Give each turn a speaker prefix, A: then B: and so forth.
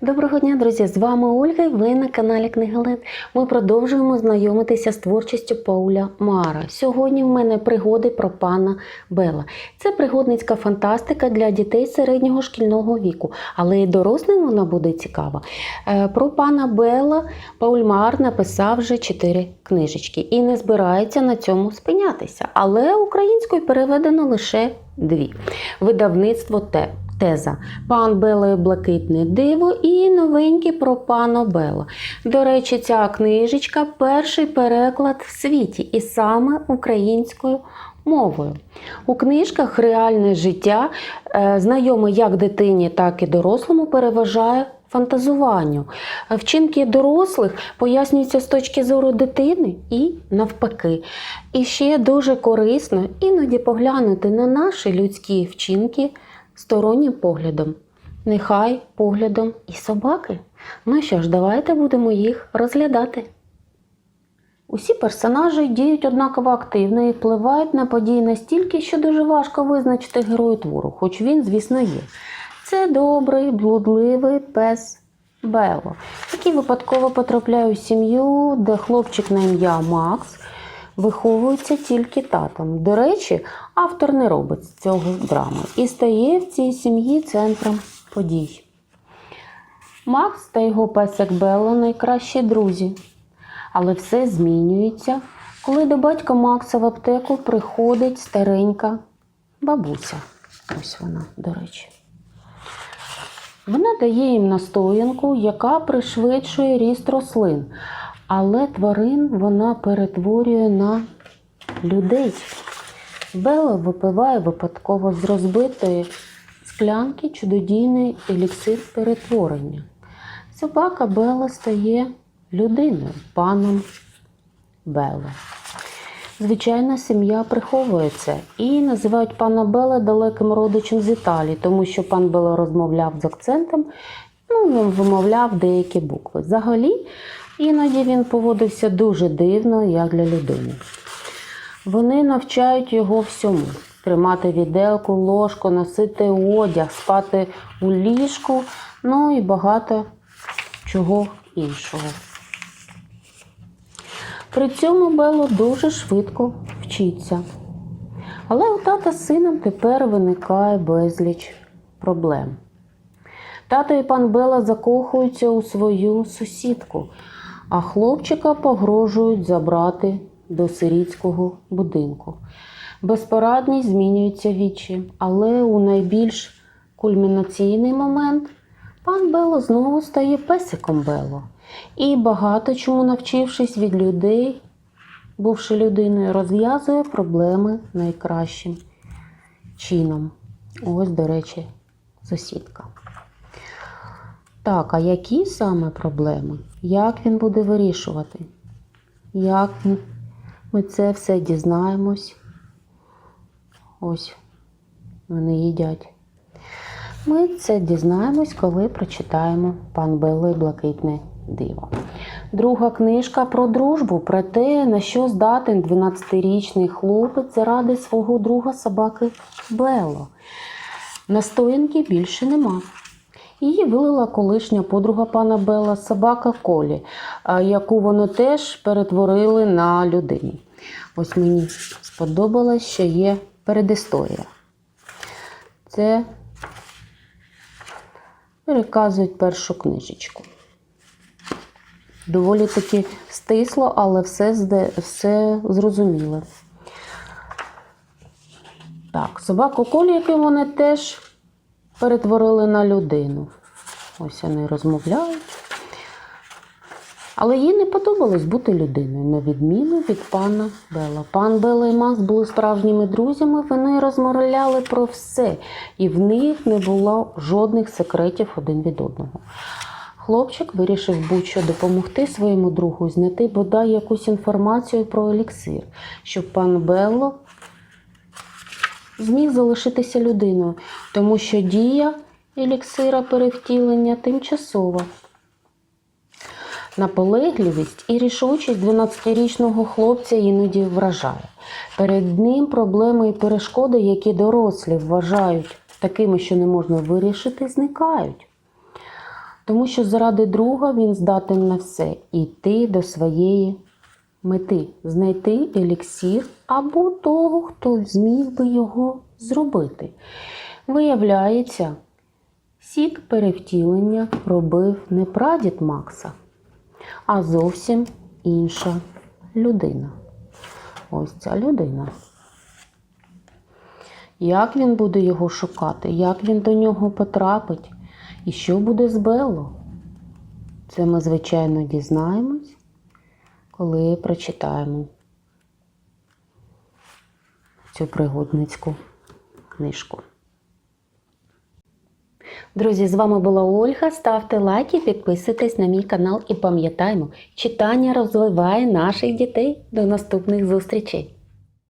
A: Доброго дня, друзі! З вами Ольга і ви на каналі Книголет. Ми продовжуємо знайомитися з творчістю Пауля Мара. Сьогодні в мене пригоди про пана Бела. Це пригодницька фантастика для дітей середнього шкільного віку, але і дорослим вона буде цікава. Е, Про пана Бела Пауль Мар написав вже чотири книжечки і не збирається на цьому спинятися. Але українською переведено лише дві. Видавництво те. Теза Пан Бела і Блакитне диво і новенькі про пана Бела. До речі, ця книжечка перший переклад в світі і саме українською мовою. У книжках реальне життя, е, знайоме як дитині, так і дорослому, переважає фантазуванню. Вчинки дорослих пояснюються з точки зору дитини і навпаки. І ще дуже корисно іноді поглянути на наші людські вчинки стороннім поглядом. Нехай поглядом і собаки. Ну що ж, давайте будемо їх розглядати. Усі персонажі діють однаково активно і впливають на події настільки, що дуже важко визначити герою твору, хоч він, звісно, є. Це добрий, блудливий пес Бело, який випадково потрапляє у сім'ю, де хлопчик на ім'я Макс виховується тільки татом. До речі, автор не робить цього драми і стає в цій сім'ї центром подій. Макс та його песик Белло найкращі друзі. Але все змінюється, коли до батька Макса в аптеку приходить старенька бабуся. Ось вона, до речі. Вона дає їм настоянку, яка пришвидшує ріст рослин, але тварин вона перетворює на людей. Бела випиває випадково з розбитої склянки чудодійний еліксир перетворення. Собака Бела стає людиною, паном Бела. Звичайна сім'я приховує це і називають пана Бела далеким родичем з Італії, тому що пан Бела розмовляв з акцентом, ну, він вимовляв деякі букви. Взагалі, іноді він поводився дуже дивно, як для людини. Вони навчають його всьому: тримати віделку, ложку, носити одяг, спати у ліжку, ну і багато чого іншого. При цьому Бело дуже швидко вчиться. Але у тата з сином тепер виникає безліч проблем. Тато і пан Бела закохуються у свою сусідку, а хлопчика погрожують забрати до сирітського будинку. Безпорадність змінюється вічі, але у найбільш кульмінаційний момент пан Бело знову стає песиком Бело. І багато чому навчившись від людей, бувши людиною, розв'язує проблеми найкращим чином. Ось, до речі, сусідка. Так, а які саме проблеми? Як він буде вирішувати? Як ми це все дізнаємось? Ось вони їдять. Ми це дізнаємось, коли прочитаємо пан Бело і Блакитне диво. Друга книжка про дружбу, про те, на що здатен 12-річний хлопець заради свого друга собаки Бело. Настоянки більше нема. Її вилила колишня подруга пана Бела, собака Колі, яку вони теж перетворили на людину. Ось мені сподобалось, що є передісторія. Це переказують першу книжечку. Доволі таки стисло, але все, все зрозуміло. Так, собаку Колі, яку вони теж перетворили на людину. Ось вони розмовляють. Але їй не подобалось бути людиною, на відміну від пана Бела. Пан Бела і Макс були справжніми друзями, вони розмовляли про все, і в них не було жодних секретів один від одного. Хлопчик вирішив будь-що допомогти своєму другу знайти бодай якусь інформацію про еліксир, щоб пан Белло зміг залишитися людиною, тому що дія еліксира перевтілення тимчасова. Наполегливість і рішучість 12-річного хлопця іноді вражає. Перед ним проблеми і перешкоди, які дорослі вважають такими, що не можна вирішити, зникають. Тому що заради друга він здатен на все йти до своєї мети, знайти еліксір або того, хто зміг би його зробити. Виявляється, сік перевтілення робив не прадід Макса, а зовсім інша людина. Ось ця людина. Як він буде його шукати, як він до нього потрапить, і що буде з Белло? Це ми, звичайно, дізнаємось, коли прочитаємо цю пригодницьку книжку. Друзі, з вами була Ольга. Ставте лайки, підписуйтесь на мій канал і пам'ятаємо, читання розвиває наших дітей. До наступних зустрічей!